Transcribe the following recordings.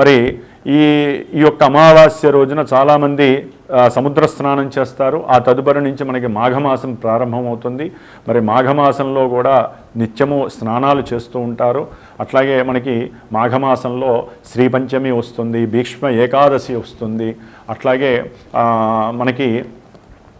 మరి ఈ ఈ యొక్క అమావాస్య రోజున చాలామంది సముద్ర స్నానం చేస్తారు. ఆ తదుపరి నుంచి మనకి మాఘమాసం ప్రారంభమవుతుంది. మరి మాఘమాసంలో కూడా నిత్యము స్నానాలు చేస్తూ ఉంటారు. అట్లాగే మనకి మాఘమాసంలో శ్రీపంచమి వస్తుంది భీష్మ ఏకాదశి వస్తుంది. అట్లాగే మనకి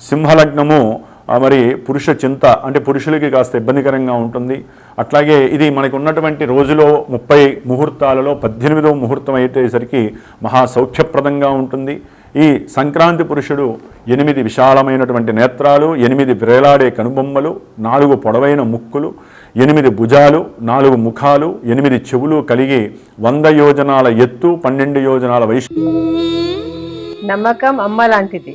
సింహలగ్నము మరి పురుష చింత అంటే పురుషులకి కాస్త ఇబ్బందికరంగా ఉంటుంది. అట్లాగే ఇది మనకు ఉన్నటువంటి రోజులో ముప్పై ముహూర్తాలలో పద్దెనిమిదవ ముహూర్తం అయ్యేసరికి మహా సౌఖ్యప్రదంగా ఉంటుంది. ఈ సంక్రాంతి పురుషుడు ఎనిమిది విశాలమైనటువంటి నేత్రాలు ఎనిమిది వ్రేలాడే కనుబొమ్మలు నాలుగు పొడవైన ముక్కులు ఎనిమిది భుజాలు నాలుగు ముఖాలు ఎనిమిది చెవులు కలిగి వంద యోజనాల ఎత్తు పన్నెండు యోజనాల వైశ్ నమ్మకం అమ్మ లాంటిది.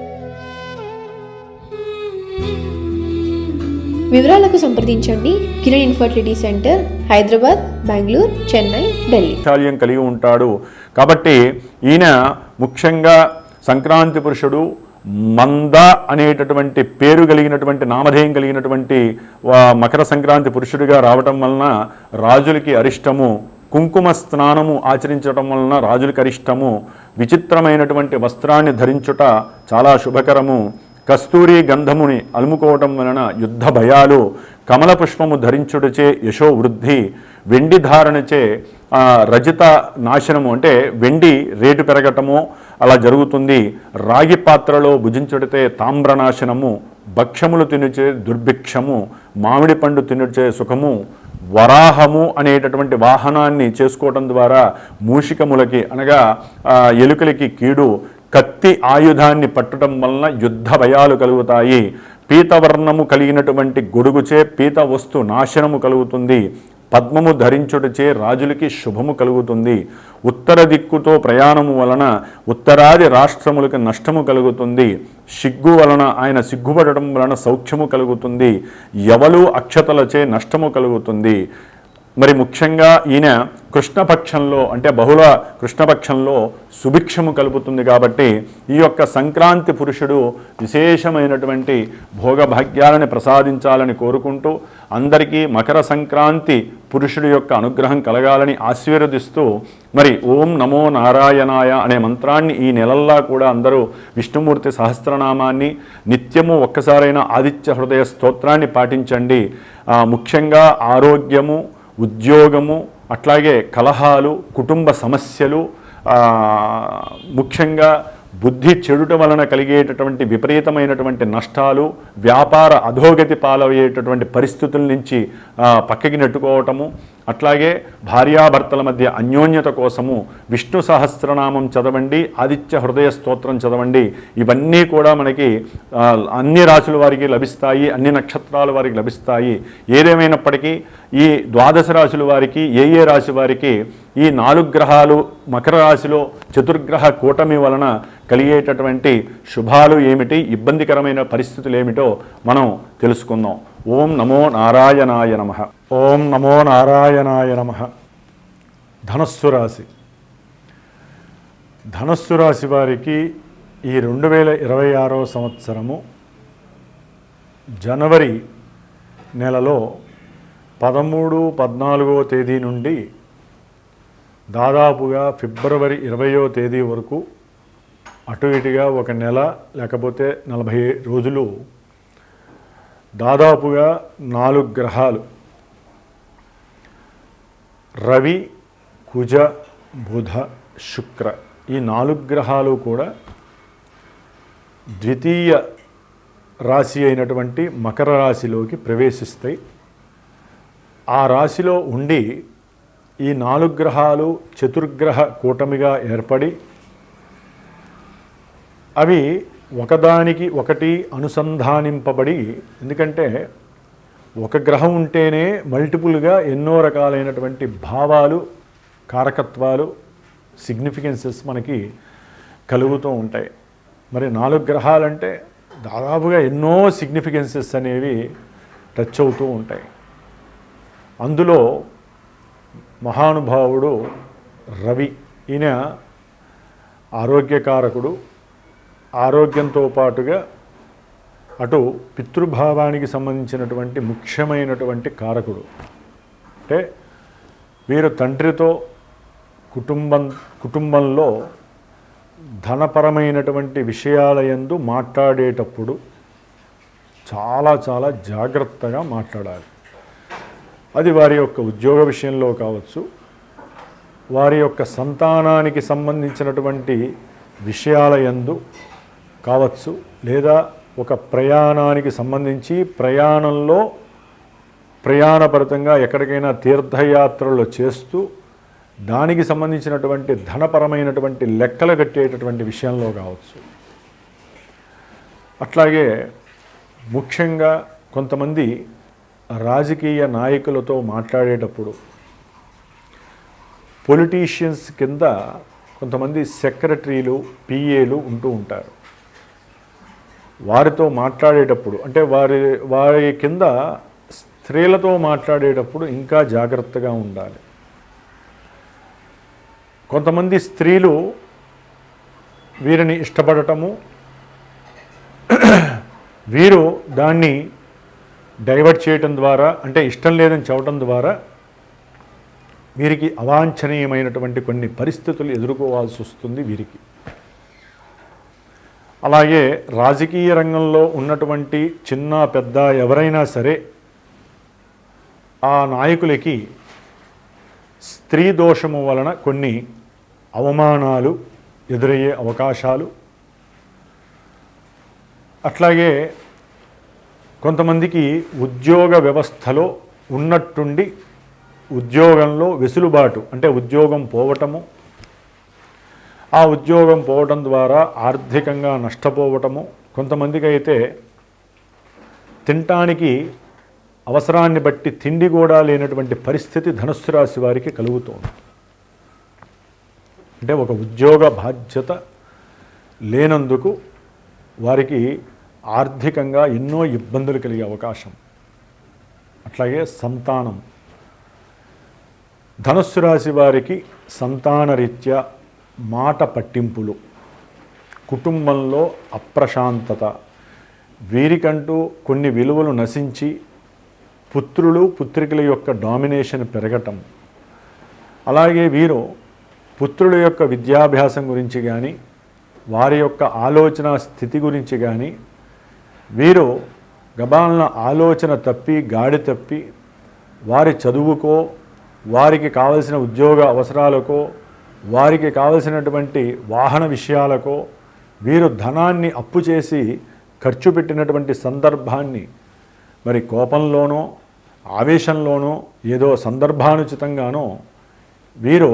వివరాలకు సంప్రదించండి. Kiran infertility centre Hyderabad Bengaluru Chennai Delhi. చాల్యం కలిగి ఉంటాడు. కాబట్టి ఈయన ముఖ్యంగా సంక్రాంతి పురుషుడు మంద అనేటటువంటి పేరు కలిగినటువంటి నామధేయం కలిగినటువంటి మకర సంక్రాంతి పురుషుడిగా రావటం వలన రాజులకి అరిష్టము కుంకుమ స్నానము ఆచరించడం వలన రాజులకి అరిష్టము విచిత్రమైనటువంటి వస్త్రాన్ని ధరించుట చాలా శుభకరము. కస్తూరి గంధముని అలుముకోవటం వలన యుద్ధ భయాలు కమల పుష్పము ధరించుడుచే యశో వృద్ధి వెండి ధారణచే రజిత నాశనము అంటే వెండి రేటు పెరగటము అలా జరుగుతుంది. రాగి పాత్రలో భుజించుడితే తామ్రనాశనము భక్ష్యములు తినుచే దుర్భిక్షము మామిడి పండు తినుచే సుఖము వరాహము అనేటటువంటి వాహనాన్ని చేసుకోవటం ద్వారా మూషికములకి అనగా ఎలుకలకి కీడు కత్తి ఆయుధాన్ని పట్టడం వలన యుద్ధ భయాలు కలుగుతాయి. పీతవర్ణము కలిగినటువంటి గొడుగుచే పీత వస్తు నాశనము కలుగుతుంది. పద్మము ధరించుటచే రాజులకి శుభము కలుగుతుంది. ఉత్తర దిక్కుతో ప్రయాణము వలన ఉత్తరాది రాష్ట్రములకు నష్టము కలుగుతుంది. సిగ్గు వలన ఆయన సిగ్గుపడటం వలన సౌఖ్యము కలుగుతుంది. ఎవలు అక్షతలచే నష్టము కలుగుతుంది. మరి ముఖ్యంగా ఈయన కృష్ణపక్షంలో అంటే బహుళ కృష్ణపక్షంలో సుభిక్షము కలుపుతుంది కాబట్టి ఈ యొక్క సంక్రాంతి పురుషుడు విశేషమైనటువంటి భోగభాగ్యాలను ప్రసాదించాలని కోరుకుంటూ అందరికీ మకర సంక్రాంతి పురుషుడి యొక్క అనుగ్రహం కలగాలని ఆశీర్వదిస్తూ మరి ఓం నమో నారాయణాయ అనే మంత్రాన్ని ఈ నెలల్లా కూడా అందరూ విష్ణుమూర్తి సహస్రనామాన్ని నిత్యము ఒక్కసారైన ఆదిత్య హృదయ స్తోత్రాన్ని పాటించండి. ముఖ్యంగా ఆరోగ్యము ఉద్యోగము అట్లాగే కలహాలు కుటుంబ సమస్యలు ముఖ్యంగా బుద్ధి చెడుట వలన కలిగేటటువంటి విపరీతమైనటువంటి నష్టాలు వ్యాపార అధోగతి పాలయ్యేటటువంటి పరిస్థితుల నుంచి పక్కకి నెట్టుకోవటము అట్లాగే భార్యాభర్తల మధ్య అన్యోన్యత కోసము విష్ణు సహస్రనామం చదవండి ఆదిత్య హృదయ స్తోత్రం చదవండి ఇవన్నీ కూడా మనకి అన్ని రాశుల వారికి లభిస్తాయి అన్ని నక్షత్రాల వారికి లభిస్తాయి. ఏదేమైనప్పటికీ ఈ ద్వాదశ రాశుల వారికి ఏ ఏ రాశి వారికి ఈ నాలుగు గ్రహాలు మకర రాశిలో చతుర్గ్రహ కూటమి వలన కలిగేటటువంటి శుభాలు ఏమిటి ఇబ్బందికరమైన పరిస్థితులు ఏమిటో మనం తెలుసుకుందాం. ఓం నమో నారాయణాయ నమ. ఓం నమో నారాయణాయ నమ. ధనస్సు రాశి. ధనస్సు రాశి వారికి ఈ రెండు వేల ఇరవై ఆరో సంవత్సరము జనవరి నెలలో పదమూడు పద్నాలుగో తేదీ నుండి దాదాపుగా ఫిబ్రవరి ఇరవయో తేదీ వరకు అటు ఇటుగా ఒక నెల లేకపోతే నలభై రోజులు దాదాపుగా నాలుగు గ్రహాలు. రవి కుజ బుధ శుక్ర ఈ నాలుగు గ్రహాలు కూడా ద్వితీయ రాశి అయినటువంటి మకర రాశిలోకి ప్రవేశిస్తాయి. ఆ రాశిలో ఉండి ఈ నాలుగు గ్రహాలు చతుర్గ్రహ కూటమిగా ఏర్పడి అవి ఒకదానికి ఒకటి అనుసంధానింపబడి ఎందుకంటే ఒక గ్రహం ఉంటేనే మల్టిపుల్గా ఎన్నో రకాలైనటువంటి భావాలు కారకత్వాలు సిగ్నిఫికెన్సెస్ మనకి కలుగుతూ ఉంటాయి. మరి నాలుగు గ్రహాలంటే దాదాపుగా ఎన్నో సిగ్నిఫికెన్సెస్ అనేవి టచ్ అవుతూ ఉంటాయి. అందులో మహానుభావుడు రవి. ఈయన ఆరోగ్యకారకుడు. ఆరోగ్యంతో పాటుగా అటు పితృభావానికి సంబంధించినటువంటి ముఖ్యమైనటువంటి కారకుడు. అంటే వీరు తండ్రితో కుటుంబం కుటుంబంలో ధనపరమైనటువంటి విషయాలయందు మాట్లాడేటప్పుడు చాలా చాలా జాగ్రత్తగా మాట్లాడాలి. అది వారి యొక్క ఉద్యోగ విషయంలో కావచ్చు వారి యొక్క సంతానానికి సంబంధించినటువంటి విషయాల ఎందు కావచ్చు లేదా ఒక ప్రయాణానికి సంబంధించి ప్రయాణంలో ప్రయాణపరితంగా ఎక్కడికైనా తీర్థయాత్రలు చేస్తూ దానికి సంబంధించినటువంటి ధనపరమైనటువంటి లెక్కలు కట్టేటటువంటి విషయంలో కావచ్చు. అట్లాగే ముఖ్యంగా కొంతమంది రాజకీయ నాయకులతో మాట్లాడేటప్పుడు పొలిటీషియన్స్ కింద కొంతమంది సెక్రటరీలు పిఏలు ఉంటూ ఉంటారు. వారితో మాట్లాడేటప్పుడు అంటే వారి వారి కింద స్త్రీలతో మాట్లాడేటప్పుడు ఇంకా జాగ్రత్తగా ఉండాలి. కొంతమంది స్త్రీలు వీరిని ఇష్టపడటము వీరు దాన్ని డైవర్ట్ చేయటం ద్వారా అంటే ఇష్టం లేదని చెప్పడం ద్వారా వీరికి అవాంఛనీయమైనటువంటి కొన్ని పరిస్థితులు ఎదుర్కోవాల్సి వస్తుంది వీరికి. అలాగే రాజకీయ రంగంలో ఉన్నటువంటి చిన్న పెద్ద ఎవరైనా సరే ఆ నాయకులకి స్త్రీ దోషము వలన కొన్ని అవమానాలు ఎదురయ్యే అవకాశాలు. అట్లాగే కొంతమందికి ఉద్యోగ వ్యవస్థలో ఉన్నట్టుండి ఉద్యోగంలో వెసులుబాటు అంటే ఉద్యోగం పోవటము ఆ ఉద్యోగం పోవటం ద్వారా ఆర్థికంగా నష్టపోవటము కొంతమందికి అయితే తినటానికి అవసరాన్ని బట్టి తిండి కూడా లేనటువంటి పరిస్థితి ధనుస్సు రాశి వారికి కలుగుతోంది. అంటే ఒక ఉద్యోగ బాధ్యత లేనందుకు వారికి ఆర్థికంగా ఎన్నో ఇబ్బందులు కలిగే అవకాశం. అట్లాగే సంతానం. ధనుస్సు రాశి వారికి సంతానరీత్యా మాట పట్టింపులు. కుటుంబంలో అప్రశాంతత. వీరికంటూ కొన్ని విలువలు నశించి పుత్రులు పుత్రికల యొక్క డామినేషన్ పెరగటం. అలాగే వీరు పుత్రుల యొక్క విద్యాభ్యాసం గురించి కానీ వారి యొక్క ఆలోచన స్థితి గురించి కానీ వీరు గబాలన ఆలోచన తప్పి గాడి తప్పి వారి చదువుకో వారికి కావలసిన ఉద్యోగ అవసరాలకో వారికి కావలసినటువంటి వాహన విషయాలకో వీరు ధనాన్ని అప్పు చేసి ఖర్చు పెట్టినటువంటి సందర్భాన్ని మరి కోపంలోనో ఆవేశంలోనో ఏదో సందర్భానుచితంగానో వీరు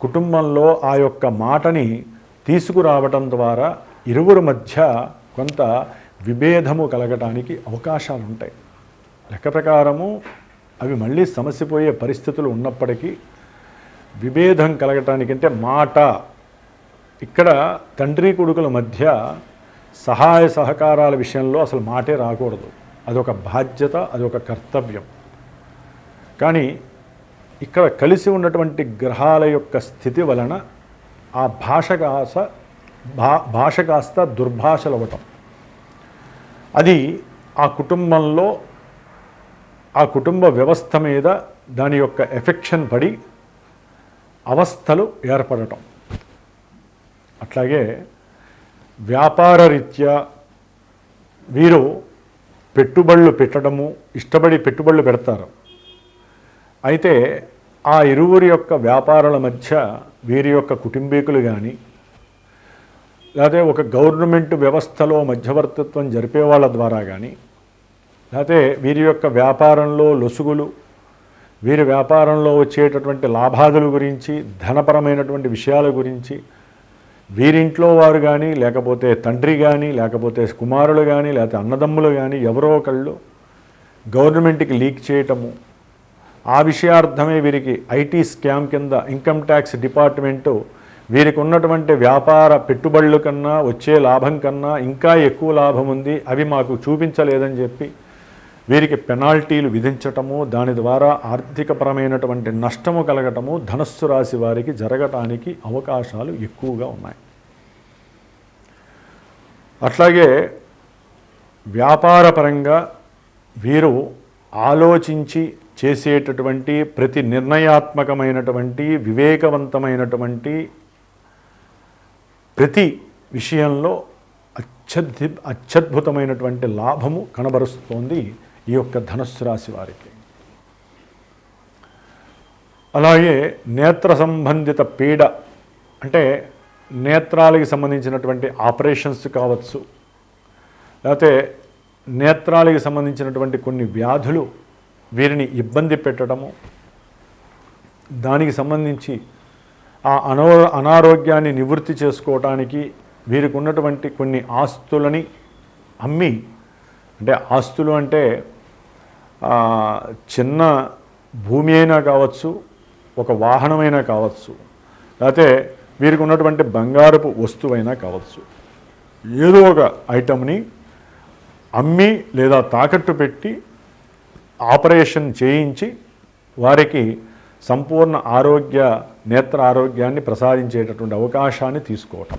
కుటుంబంలో ఆ యొక్క మాటని తీసుకురావటం ద్వారా ఇరువురు మధ్య కొంత విభేదము కలగటానికి అవకాశాలు ఉంటాయి లెక్క ప్రకారము అవి మళ్ళీ సమస్యపోయే పరిస్థితులు ఉన్నప్పటికీ విభేదం కలగటానికి అంటే మాట ఇక్కడ తండ్రి కొడుకుల మధ్య సహాయ సహకారాల విషయంలో అసలు మాటే రాకూడదు. అదొక బాధ్యత అదొక కర్తవ్యం. కానీ ఇక్కడ కలిసి ఉన్నటువంటి గ్రహాల యొక్క స్థితి వలన ఆ భాష కాస భా భాష కాస్త దుర్భాషలవ్వటం. అది ఆ కుటుంబంలో ఆ కుటుంబ వ్యవస్థ మీద దాని యొక్క ఎఫెక్షన్ పడి అవస్థలు ఏర్పడటం. అట్లాగే వ్యాపార రీత్యా వీరు పెట్టుబడులు పెట్టడము ఇష్టపడి పెట్టుబడులు పెడతారు. అయితే ఆ ఇరువురి యొక్క వ్యాపారాల మధ్య వీరి యొక్క కుటుంబీకులు కానీ లేకపోతే ఒక గవర్నమెంట్ వ్యవస్థలో మధ్యవర్తిత్వం జరిపే వాళ్ళ ద్వారా కానీ లేకపోతే వీరి యొక్క వ్యాపారంలో లొసుగులు వీరి వ్యాపారంలో వచ్చేటటువంటి లాభాదుల గురించి ధనపరమైనటువంటి విషయాల గురించి వీరింట్లో వారు కానీ లేకపోతే తండ్రి కానీ లేకపోతే కుమారులు కానీ లేకపోతే అన్నదమ్ములు కానీ ఎవరో ఒకళ్ళు గవర్నమెంట్కి లీక్ చేయటము ఆ విషయార్థమే వీరికి ఐటీ స్కామ్ కింద ఇన్కమ్ ట్యాక్స్ డిపార్ట్మెంటు వీరికి ఉన్నటువంటి వ్యాపార పెట్టుబడుల కన్నా వచ్చే లాభం కన్నా ఇంకా ఎక్కువ లాభం ఉంది. అవి మాకు చూపించలేదని చెప్పి వీరికి పెనాల్టీలు విధించటము దాని ద్వారా ఆర్థికపరమైనటువంటి నష్టము కలగటము ధనస్సు రాశి వారికి జరగటానికి అవకాశాలు ఎక్కువగా ఉన్నాయి. అట్లాగే వ్యాపారపరంగా వీరు ఆలోచించి చేసేటటువంటి ప్రతి నిర్ణయాత్మకమైనటువంటి వివేకవంతమైనటువంటి ప్రతి విషయంలో అత్యద్భు అత్యద్భుతమైనటువంటి లాభము కనబరుస్తోంది ఈ యొక్క ధనుస్సు రాశి వారికి. అలాగే నేత్ర సంబంధిత పీడ అంటే నేత్రాలకి సంబంధించినటువంటి ఆపరేషన్స్ కావచ్చు లేకపోతే నేత్రాలకి సంబంధించినటువంటి కొన్ని వ్యాధులు వీరిని ఇబ్బంది పెట్టడము దానికి సంబంధించి ఆ అనో అనారోగ్యాన్ని నివృత్తి చేసుకోవటానికి వీరికి ఉన్నటువంటి కొన్ని ఆస్తులని అమ్మి అంటే ఆస్తులు అంటే చిన్న భూమి అయినా కావచ్చు ఒక వాహనమైనా కావచ్చు లేకపోతే వీరికి ఉన్నటువంటి బంగారపు వస్తువైనా కావచ్చు. ఏదో ఒక ఐటమ్ని అమ్మి లేదా తాకట్టు పెట్టి ఆపరేషన్ చేయించి వారికి సంపూర్ణ ఆరోగ్య నేత్ర ఆరోగ్యాన్ని ప్రసాదించేటటువంటి అవకాశాన్ని తీసుకోవటం.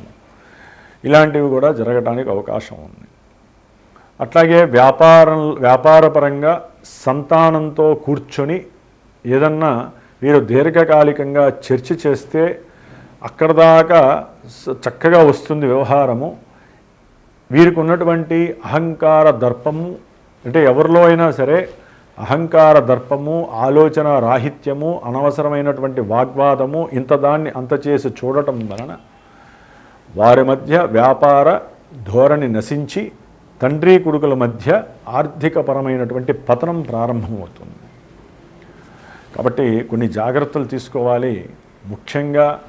ఇలాంటివి కూడా జరగడానికి అవకాశం ఉంది. అట్లాగే వ్యాపారం వ్యాపారపరంగా సంతానంతో కూర్చొని ఏదన్నా వీరు దీర్ఘకాలికంగా చర్చ చేస్తే అక్కడ దాకా స- చక్కగా వస్తుంది వ్యవహారము. వీరికి ఉన్నటువంటి అహంకార దర్పము అంటే ఎవరిలో అయినా సరే అహంకార దర్పము ఆలోచన రాహిత్యము అనవసరమైనటువంటి వాగ్వాదము ఇంత దాన్ని అంత చేసి చూడటం వలన వారి మధ్య వ్యాపార ధోరణి నశించి తండ్రి కొడుకుల మధ్య ఆర్థికపరమైనటువంటి పతనం ప్రారంభమవుతుంది. కాబట్టి కొన్ని జాగ్రత్తలు తీసుకోవాలి. ముఖ్యంగా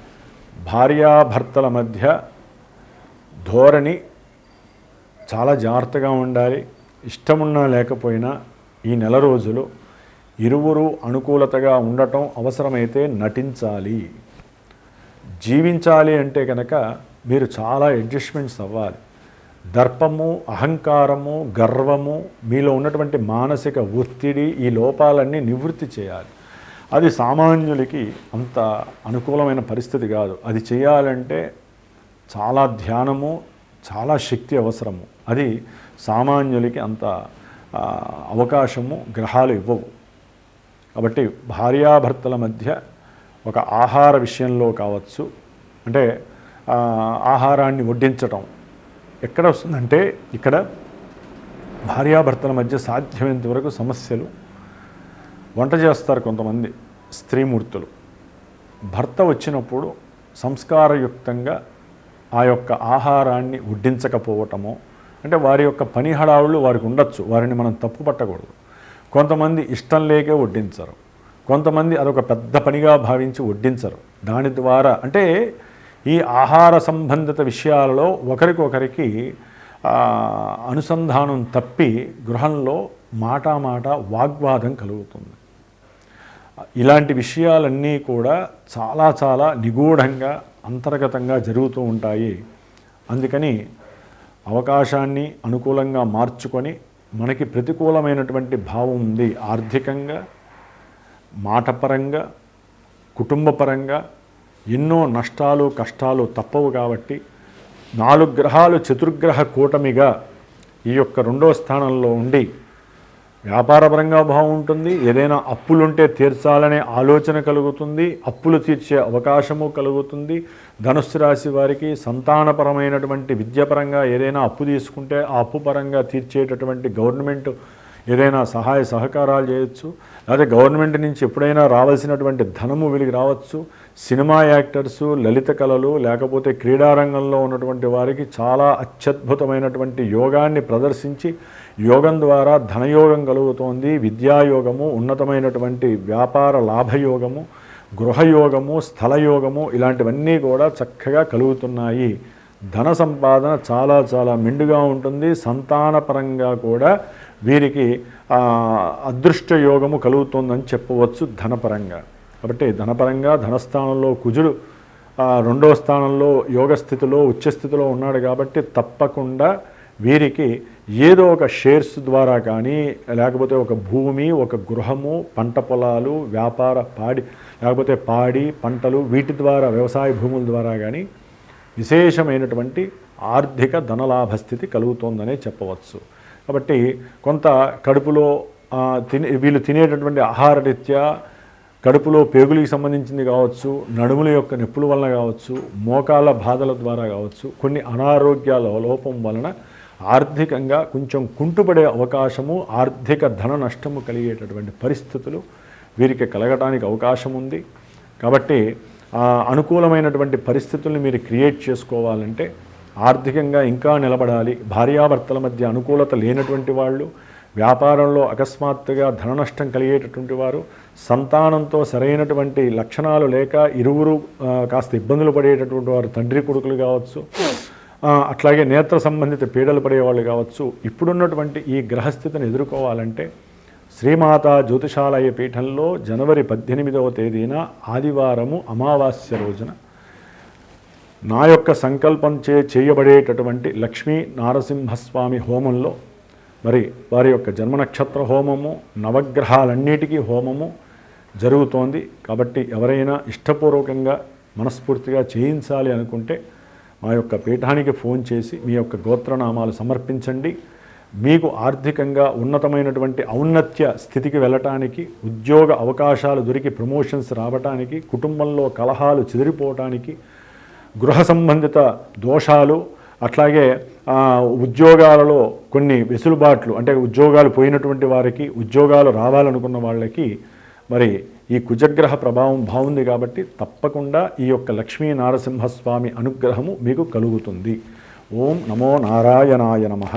భార్యాభర్తల మధ్య ధోరణి చాలా జాగ్రత్తగా ఉండాలి. ఇష్టమున్నా లేకపోయినా ఈ నెల రోజులు ఇరువురు అనుకూలతగా ఉండటం అవసరమైతే నటించాలి. జీవించాలి అంటే కనుక మీరు చాలా అడ్జస్ట్మెంట్స్ అవ్వాలి. దర్పము అహంకారము గర్వము మీలో ఉన్నటువంటి మానసిక ఒత్తిడి ఈ లోపాలన్నీ నివృత్తి చేయాలి. అది సామాన్యులకి అంత అనుకూలమైన పరిస్థితి కాదు. అది చేయాలంటే చాలా ధ్యానము చాలా శక్తి అవసరము. అది సామాన్యులకి అంత అవకాశము గ్రహాలు ఇవ్వవు. కాబట్టి భార్యాభర్తల మధ్య ఒక ఆహార విషయంలో కావచ్చు అంటే ఆహారాన్ని వడ్డించటం. ఎక్కడ వస్తుందంటే ఇక్కడ భార్యాభర్తల మధ్య సాధ్యమైనంత వరకు సమస్యలు వంట చేస్తారు కొంతమంది స్త్రీమూర్తులు. భర్త వచ్చినప్పుడు సంస్కారయుక్తంగా ఆ యొక్క ఆహారాన్ని వడ్డించకపోవటమో అంటే వారి యొక్క పని హడావుళ్ళు వారికి ఉండొచ్చు. వారిని మనం తప్పు పట్టకూడదు. కొంతమంది ఇష్టం లేకే వడ్డించరు. కొంతమంది అదొక పెద్ద పనిగా భావించి వడ్డించరు. దాని ద్వారా అంటే ఈ ఆహార సంబంధిత విషయాలలో ఒకరికొకరికి అనుసంధానం తప్పి గృహంలో మాటా మాట వాగ్వాదం కలుగుతుంది. ఇలాంటి విషయాలన్నీ కూడా చాలా చాలా నిగూఢంగా అంతర్గతంగా జరుగుతూ ఉంటాయి. అందుకని అవకాశాన్ని అనుకూలంగా మార్చుకొని మనకి ప్రతికూలమైనటువంటి భావం ఉంది ఆర్థికంగా మాటపరంగా కుటుంబపరంగా. ఎన్నో నష్టాలు కష్టాలు తప్పవు కాబట్టి నాలుగు గ్రహాలు చతుర్గ్రహ కూటమిగా ఈ యొక్క రెండో స్థానంలో ఉండి వ్యాపారపరంగా బాగుంటుంది. ఏదైనా అప్పులుంటే తీర్చాలనే ఆలోచన కలుగుతుంది. అప్పులు తీర్చే అవకాశము కలుగుతుంది. ధనుస్సు రాశి వారికి సంతానపరమైనటువంటి విద్యాపరంగా ఏదైనా అప్పు తీసుకుంటే ఆ అప్పు పరంగా తీర్చేటటువంటి గవర్నమెంట్ ఏదైనా సహాయ సహకారాలు చేయొచ్చు. లేదా గవర్నమెంట్ నుంచి ఎప్పుడైనా రావాల్సినటువంటి ధనము వీళ్ళకి రావచ్చు. సినిమా యాక్టర్సు లలిత కళలు లేకపోతే క్రీడారంగంలో ఉన్నటువంటి వారికి చాలా అత్యద్భుతమైనటువంటి యోగాన్ని ప్రదర్శించి యోగం ద్వారా ధనయోగం కలుగుతోంది విద్యాయోగము ఉన్నతమైనటువంటి వ్యాపార లాభయోగము గృహయోగము స్థలయోగము ఇలాంటివన్నీ కూడా చక్కగా కలుగుతున్నాయి. ధన సంపాదన చాలా చాలా మెండుగా ఉంటుంది. సంతానపరంగా కూడా వీరికి అదృష్ట యోగము కలుగుతుందని చెప్పవచ్చు ధనపరంగా. కాబట్టి ధనపరంగా ధనస్థానంలో కుజుడు రెండో స్థానంలో యోగ స్థితిలో ఉచ్చస్థితిలో ఉన్నాడు కాబట్టి తప్పకుండా వీరికి ఏదో ఒక షేర్స్ ద్వారా కానీ లేకపోతే ఒక భూమి ఒక గృహము పంట పొలాలు వ్యాపార పాడి లేకపోతే పాడి పంటలు వీటి ద్వారా వ్యవసాయ భూముల ద్వారా కానీ విశేషమైనటువంటి ఆర్థిక ధనలాభ స్థితి కలుగుతోందనే చెప్పవచ్చు. కాబట్టి కొంత కడుపులో తినే వీళ్ళు తినేటటువంటి ఆహార రీత్యా కడుపులో పేగులకు సంబంధించింది కావచ్చు నడుముల యొక్క నొప్పుల వలన కావచ్చు మోకాల బాధల ద్వారా కావచ్చు కొన్ని అనారోగ్యాల లోపం వలన ఆర్థికంగా కొంచెం కుంటుపడే అవకాశము ఆర్థిక ధన నష్టము కలిగేటటువంటి పరిస్థితులు వీరికి కలగటానికి అవకాశం ఉంది. కాబట్టి అనుకూలమైనటువంటి పరిస్థితుల్ని మీరు క్రియేట్ చేసుకోవాలంటే ఆర్థికంగా ఇంకా నిలబడాలి. భార్యాభర్తల మధ్య అనుకూలత లేనటువంటి వాళ్ళు వ్యాపారంలో అకస్మాత్తుగా ధన నష్టం కలిగేటటువంటి వారు సంతానంతో సరైనటువంటి లక్షణాలు లేక ఇరువురు కాస్త ఇబ్బందులు పడేటటువంటి వారు తండ్రి కొడుకులు కావచ్చు అట్లాగే నేత్ర సంబంధిత పీడలు పడేవాళ్ళు కావచ్చు. ఇప్పుడున్నటువంటి ఈ గ్రహస్థితిని ఎదుర్కోవాలంటే శ్రీమాత జ్యోతిషాలయ పీఠంలో జనవరి పద్దెనిమిదవ తేదీన ఆదివారము అమావాస్య రోజున నా యొక్క సంకల్పం చే చేయబడేటటువంటి లక్ష్మీ నారసింహస్వామి హోమంలో మరి వారి యొక్క జన్మ నక్షత్ర హోమము నవగ్రహాలన్నిటికీ హోమము జరుగుతోంది. కాబట్టి ఎవరైనా ఇష్టపూర్వకంగా మనస్ఫూర్తిగా చేయించాలి అనుకుంటే మా యొక్క పీఠానికి ఫోన్ చేసి మీ యొక్క గోత్రనామాలు సమర్పించండి. మీకు ఆర్థికంగా ఉన్నతమైనటువంటి ఔన్నత్య స్థితికి వెళ్ళటానికి ఉద్యోగ అవకాశాలు దొరికి ప్రమోషన్స్ రావటానికి కుటుంబంలో కలహాలు చెదిరిపోవటానికి గృహ సంబంధిత దోషాలు అట్లాగే ఉద్యోగాలలో కొన్ని వెసులుబాట్లు అంటే ఉద్యోగాలు పోయినటువంటి వారికి ఉద్యోగాలు రావాలనుకున్న వాళ్ళకి మరి ఈ కుజగ్రహ ప్రభావం బాగుంది కాబట్టి తప్పకుండా ఈ యొక్క లక్ష్మీ నారసింహస్వామి అనుగ్రహము మీకు కలుగుతుంది. ఓం నమో నారాయణాయ నమః.